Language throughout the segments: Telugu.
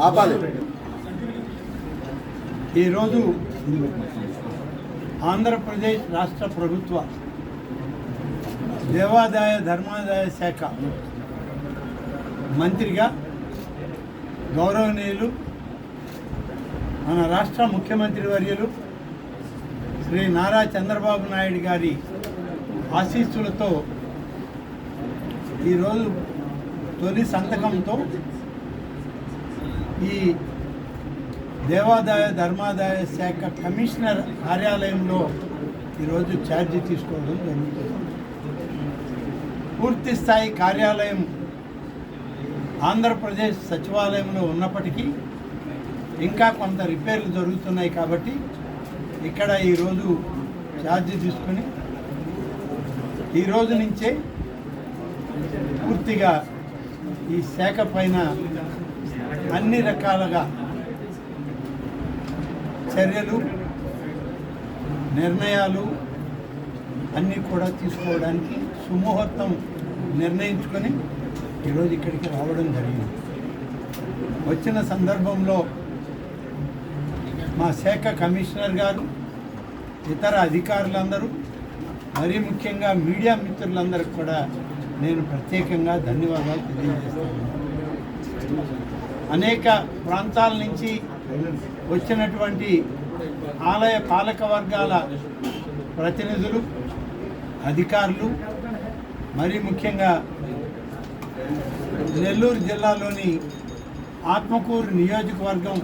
ఆపాలి ఈరోజు ఆంధ్రప్రదేశ్ రాష్ట్ర ప్రభుత్వ దేవాదాయ ధర్మాదాయ శాఖ మంత్రిగా గౌరవనీయులు మన రాష్ట్ర ముఖ్యమంత్రి వర్యులు శ్రీ నారా చంద్రబాబు నాయుడు గారి ఆశీస్సులతో ఈరోజు తొలి సంతకంతో ఈ దేవాదాయ ధర్మాదాయ శాఖ కమిషనర్ కార్యాలయంలో ఈరోజు ఛార్జీ తీసుకోవడం జరుగుతుంది. పూర్తి స్థాయి కార్యాలయం ఆంధ్రప్రదేశ్ సచివాలయంలో ఉన్నప్పటికీ ఇంకా కొంత రిపేర్లు జరుగుతున్నాయి కాబట్టి ఇక్కడ ఈరోజు ఛార్జీ తీసుకుని ఈ రోజు నుంచే పూర్తిగా ఈ శాఖ పైన అన్ని రకాలుగా చర్యలు నిర్ణయాలు అన్నీ కూడా తీసుకోవడానికి సుముహూర్తం నిర్ణయించుకొని ఈరోజు ఇక్కడికి రావడం జరిగింది. వచ్చిన సందర్భంలో మా శాఖ కమిషనర్ గారు ఇతర అధికారులందరూ మరీ ముఖ్యంగా మీడియా మిత్రులందరికీ కూడా నేను ప్రత్యేకంగా ధన్యవాదాలు తెలియజేస్తాను. అనేక ప్రాంతాల నుంచి వచ్చినటువంటి ఆలయ పాలక వర్గాల ప్రతినిధులు అధికారులు మరీ ముఖ్యంగా నెల్లూరు జిల్లాలోని ఆత్మకూరు నియోజకవర్గం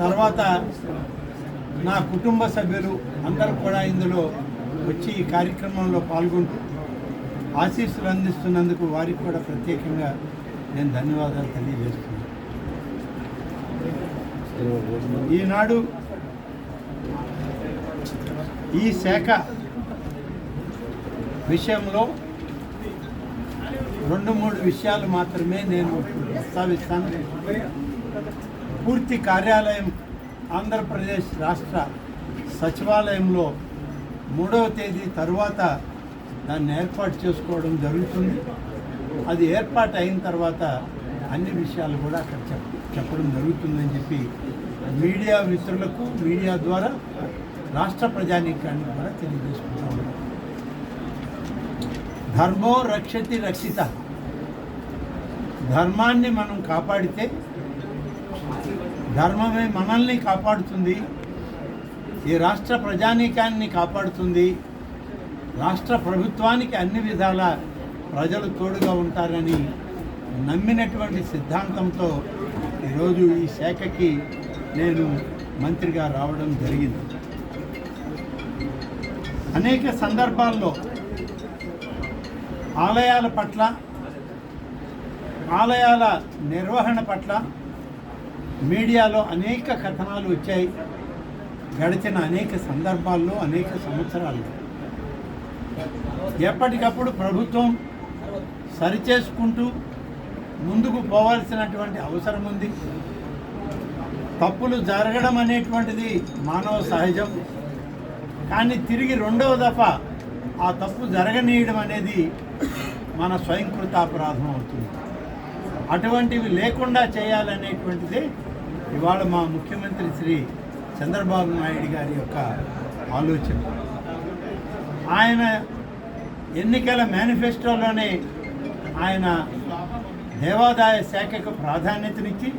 తర్వాత నా కుటుంబ సభ్యులు అందరూ కూడా ఇందులో వచ్చి ఈ కార్యక్రమంలో పాల్గొంటూ ఆశీస్సులు అందిస్తున్నందుకు వారికి కూడా ప్రత్యేకంగా నేను ధన్యవాదాలు తెలియజేస్తున్నాను. ఈనాడు ఈ శాఖ విషయంలో రెండు మూడు విషయాలు మాత్రమే నేను ప్రస్తావిస్తాను. పూర్తి కార్యాలయం ఆంధ్రప్రదేశ్ రాష్ట్ర సచివాలయంలో మూడవ తేదీ తర్వాత దాన్ని ఏర్పాటు చేసుకోవడం జరుగుతుంది. అది ఏర్పాటు అయిన తర్వాత అన్ని విషయాలు కూడా అక్కడ చెప్ చెప్పడం జరుగుతుందని చెప్పి మీడియా మిత్రులకు మీడియా ద్వారా రాష్ట్ర ప్రజానీకాన్ని కూడా తెలియజేసుకుంటాము ధర్మో రక్షతి రక్షిత. ధర్మాన్ని మనం కాపాడితే ధర్మమే మనల్ని కాపాడుతుంది. ఈ రాష్ట్ర ప్రజానీకాన్ని కాపాడుతుంది. రాష్ట్ర ప్రభుత్వానికి అన్ని విధాల ప్రజలు తోడుగా ఉంటారని నమ్మినటువంటి సిద్ధాంతంతో ఈరోజు ఈ శాఖకి నేను మంత్రిగా రావడం జరిగింది. అనేక సందర్భాల్లో ఆలయాల పట్ల ఆలయాల నిర్వహణ పట్ల మీడియాలో అనేక కథనాలు వచ్చాయి. గడిచిన అనేక సందర్భాల్లో అనేక సంవత్సరాలు ఎప్పటికప్పుడు ప్రభుత్వం సరిచేసుకుంటూ ముందుకు పోవాల్సినటువంటి అవసరం ఉంది. తప్పులు జరగడం అనేటువంటిది మానవ సహజం. కానీ తిరిగి రెండవ దఫా ఆ తప్పు జరగనీయడం అనేది మన స్వయంకృతాపరాధం అవుతుంది. అటువంటివి లేకుండా చేయాలనేటువంటిదే ఇవాళ మా ముఖ్యమంత్రి శ్రీ చంద్రబాబు నాయుడు గారి యొక్క ఆలోచన. ఆయన ఎన్నికల మేనిఫెస్టోలోనే ఆయన దేవాదాయ శాఖకు ప్రాధాన్యతనిచ్చి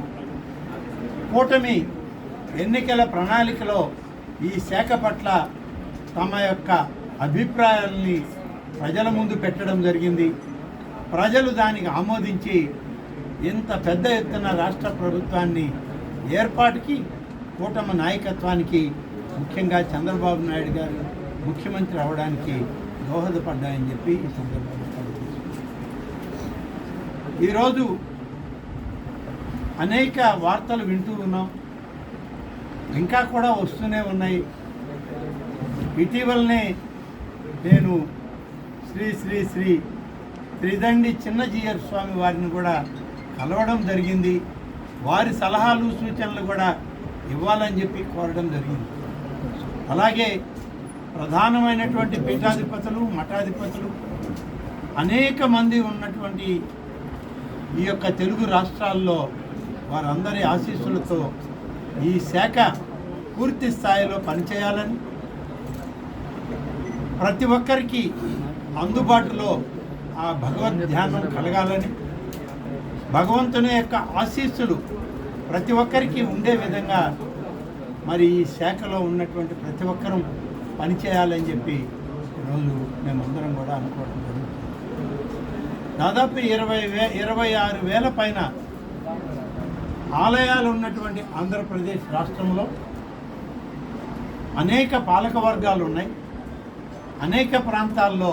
కూటమి ఎన్నికల ప్రణాళికలో ఈ శాఖ పట్ల తమ యొక్క అభిప్రాయాల్ని ప్రజల ముందు పెట్టడం జరిగింది. ప్రజలు దానికి ఆమోదించి ఇంత పెద్ద ఎత్తున రాష్ట్ర ప్రభుత్వాన్ని ఏర్పాటుకి కూటమి నాయకత్వానికి ముఖ్యంగా చంద్రబాబు నాయుడు గారు ముఖ్యమంత్రి అవడానికి దోహదపడ్డాయని చెప్పి ఈ సందర్భంగా ఈరోజు అనేక వార్తలు వింటూ ఉన్నాం. ఇంకా కూడా వస్తూనే ఉన్నాయి. ఇటీవలనే నేను శ్రీ శ్రీ శ్రీ త్రిదండి చిన్నజీయర్ స్వామి వారిని కూడా కలవడం జరిగింది. వారి సలహాలు సూచనలు కూడా ఇవ్వాలని చెప్పి కోరడం జరిగింది. అలాగే ప్రధానమైనటువంటి పీఠాధిపతులు మఠాధిపతులు అనేక మంది ఉన్నటువంటి ఈ యొక్క తెలుగు రాష్ట్రాల్లో వారందరి ఆశీస్సులతో ఈ శాఖ పూర్తి స్థాయిలో పనిచేయాలని ప్రతి ఒక్కరికి అందుబాటులో ఆ భగవద్ ధ్యానం కలగాలని భగవంతుని యొక్క ఆశీస్సులు ప్రతి ఒక్కరికి ఉండే విధంగా మరి ఈ శాఖలో ఉన్నటువంటి ప్రతి ఒక్కరూ పనిచేయాలని చెప్పి ఈరోజు మేమందరం కూడా అనుకోవడం జరుగుతుంది. దాదాపు ఇరవై వే ఇరవై ఆరు వేల పైన ఆలయాలు ఉన్నటువంటి ఆంధ్రప్రదేశ్ రాష్ట్రంలో అనేక పాలక వర్గాలు ఉన్నాయి. అనేక ప్రాంతాల్లో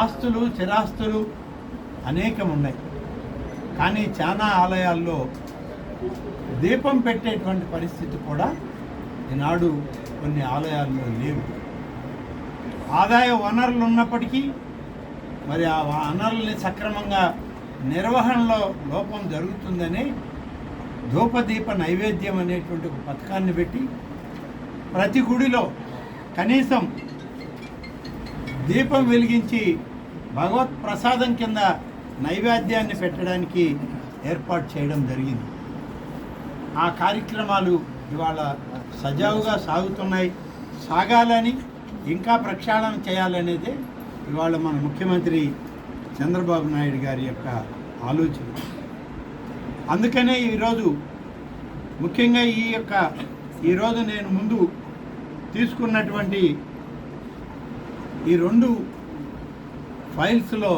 ఆస్తులు చిరాస్తులు అనేకం ఉన్నాయి. కానీ చాలా ఆలయాల్లో దీపం పెట్టేటువంటి పరిస్థితి కూడా ఈనాడు కొన్ని ఆలయాల్లో లేవు. ఆదాయ వనరులు ఉన్నప్పటికీ మరి ఆ వనరుల్ని సక్రమంగా నిర్వహణలో లోపం జరుగుతుందని ధూపదీప నైవేద్యం అనేటువంటి ఒక పథకాన్ని పెట్టి ప్రతి గుడిలో కనీసం దీపం వెలిగించి భగవత్ ప్రసాదం కింద నైవేద్యాన్ని పెట్టడానికి ఏర్పాటు చేయడం జరిగింది. ఆ కార్యక్రమాలు ఇవాళ సజావుగా సాగుతున్నాయి. సాగాలని ఇంకా ప్రక్షాళన చేయాలనేదే ఇవాళ మన ముఖ్యమంత్రి చంద్రబాబు నాయుడు గారి యొక్క ఆలోచన. అందుకనే ఈరోజు ముఖ్యంగా ఈ యొక్క ఈరోజు నేను ముందు తీసుకున్నటువంటి ఈ రెండు ఫైల్స్లో